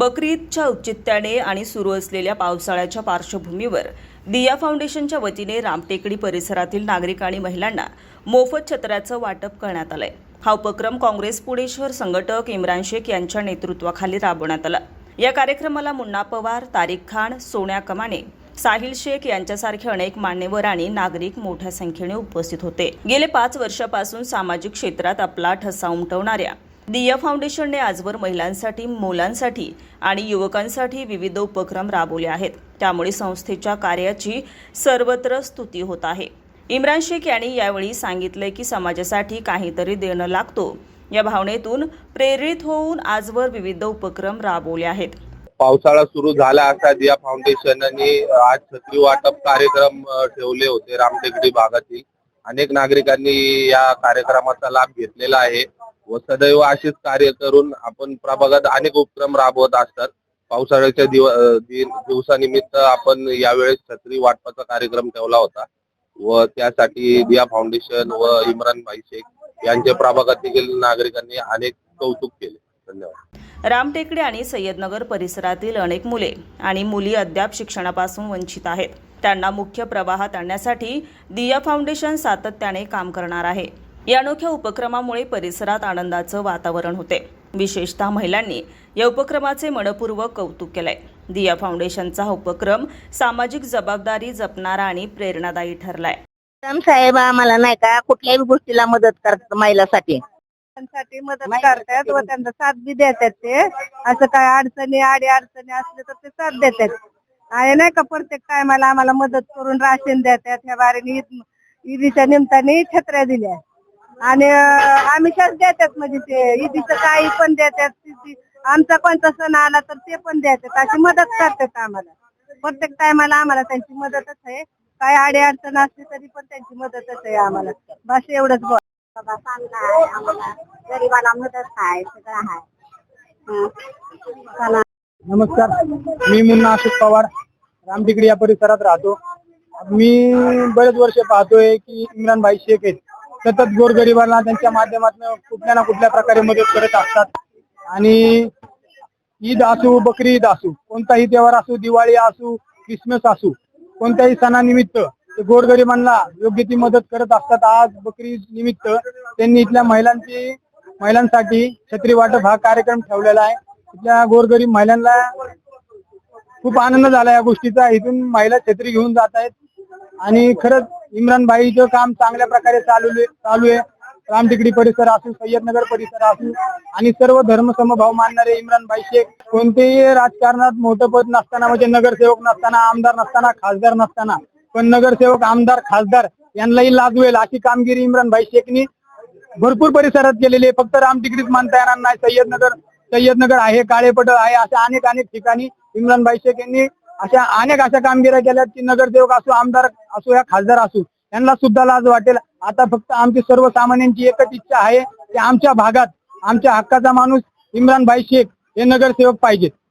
बकरीदच्या औचित्याने आणि सुरू असलेल्या पावसाळ्याच्या पार्श्वभूमीवर दिया फाउंडेशनच्या वतीने रामटेकडी परिसरातील नागरिक आणि महिलांना मोफत छत्र्याचं वाटप करण्यात आलंय. हा उपक्रम काँग्रेस पुणे शहर संघटक इम्रान शेख यांच्या नेतृत्वाखाली राबवण्यात आला. या कार्यक्रमाला मुन्ना पवार तारिक खान सोन्या कमाने साहिल शेख यांच्यासारखे अनेक मान्यवर आणि नागरिक मोठ्या संख्येने उपस्थित होते. गेले पाच वर्षापासून सामाजिक क्षेत्रात आपला ठसा उमटवणाऱ्या दिया फाउंडेशनने आजवर महिलांसाठी मुलांसाठी आणि युवकांसाठी विविध उपक्रम राबवले आहेत. त्यामुळे संस्थेच्या कार्याची सर्वत्र स्तुती होत आहे. इम्रान शेख यांनी यावेळी सांगितले की समाजासाठी काहीतरी देणं लागतो. या भावनेतून प्रेरित होऊन आजवर विविध उपक्रम राबवले आहेत. पावसाळा सुरू झाला असता दिया फाउंडेशनने आज छत्री वाटप कार्यक्रम ठेवले होते रामटेकडी भागातील अनेक नागरिकांनी या कार्यक्रमाचा लाभ घेतलेला आहे. व सदैव अशीच कार्य करून आपण प्रभागात अनेक उपक्रम राबवत असतात. पावसाळ्याच्या दिवसानिमित्त आपण यावेळेस छत्री वाटपाचा कार्यक्रम ठेवला होता. व त्यासाठी दिया फाउंडेशन व इम्रान भाई शेख यांच्या देखील नागरिकांनी अनेक कौतुक केले. धन्यवाद. रामटेकडे आणि सय्यदनगर परिसरातील अनेक मुले आणि मुली अद्याप शिक्षणापासून वंचित आहेत. त्यांना मुख्य प्रवाहात आणण्यासाठी दिया फाउंडेशन सातत्याने काम करणार आहे. या अनोख्या उपक्रमामुळे परिसरात आनंदाचं वातावरण होते. विशेषतः महिलांनी या उपक्रमाचे मनपूर्वक कौतुक केलंय. दिया फाउंडेशनचा हा उपक्रम सामाजिक जबाबदारी जपणारा आणि प्रेरणादायी ठरलाय. साहेब आम्हाला नाही का कुठल्याही गोष्टीला मदत करतात महिलासाठी. साठी मदत करतात व त्यांना साथ बी देतात ते. असं काय अडचणी आडी अडचणी असले तर ते साथ देतात. आणि नाही का प्रत्येक टायमाला आम्हाला मदत करून राशन देतात. ह्या बारीने ईद ईदीच्या निमित्ताने छत्र्या दिल्या. आणि आमिषच देतात म्हणजे ते ईदीचं काही पण देतात आमचा कोणता सण आला तर ते पण देतात. अशी मदत करतात आम्हाला. प्रत्येक टायमाला आम्हाला त्यांची मदतच आहे. काय आडे अडचण असली तरी पण त्यांची मदतच आहे आम्हाला. बस एवढंच बोल. बाबा चांगला आहे आम्हाला. गरीबाला मदत आहे सगळं आहे. नमस्कार. मी मुन्ना अशोक पवार. रामटिकडी या परिसरात राहतो. मी बरेच वर्ष पाहतोय की इम्रान भाई शेख आहेत. सतत गोरगरिबांना त्यांच्या माध्यमातून कुठल्या ना कुठल्या प्रकारे मदत करत असतात. आणि ईद असू बकरी ईद असू कोणताही त्योहार असू दिवाळी असू क्रिसमस असू कोणत्याही सणानिमित्त ते गोरगरिबांना योग्य ती मदत करत असतात. आज बकरी ईद निमित्त त्यांनी इथल्या महिलांची महिलांसाठी छत्री वाटप हा कार्यक्रम ठेवलेला आहे. इथल्या गोरगरीब महिलांना खूप आनंद झाला या गोष्टीचा. इथून महिला छत्री घेऊन जात आहेत. आणि खरंच इम्रान भाईचं काम चांगल्या प्रकारे चालू चालू आहे. रामटिकडी परिसर असू सय्यदनगर परिसर असू आणि सर्व धर्म समभाव मानणारे इम्रान भाई शेख कोणतेही राजकारणात मोठं पद नसताना म्हणजे नगरसेवक नसताना आमदार नसताना खासदार नसताना पण नगरसेवक आमदार खासदार यांनाही लाजवेल अशी कामगिरी इम्रान भाई शेखनी भरपूर परिसरात केलेली आहे. फक्त रामटिकडीच मानता येणार नाही. सय्यदनगर सय्यदनगर आहे काळेपटळ आहे अशा अनेक अनेक ठिकाणी इम्रान भाई शेख यांनी अशा अनेक अशा कामगिऱ्या केल्यात की नगरसेवक असो आमदार असो या खासदार असो यांना सुद्धा लाज वाटेल. आता फक्त आमची सर्वसामान्यांची एकच इच्छा आहे की आमच्या भागात आमच्या हक्काचा माणूस इम्रान भाई शेख हे नगरसेवक पाहिजे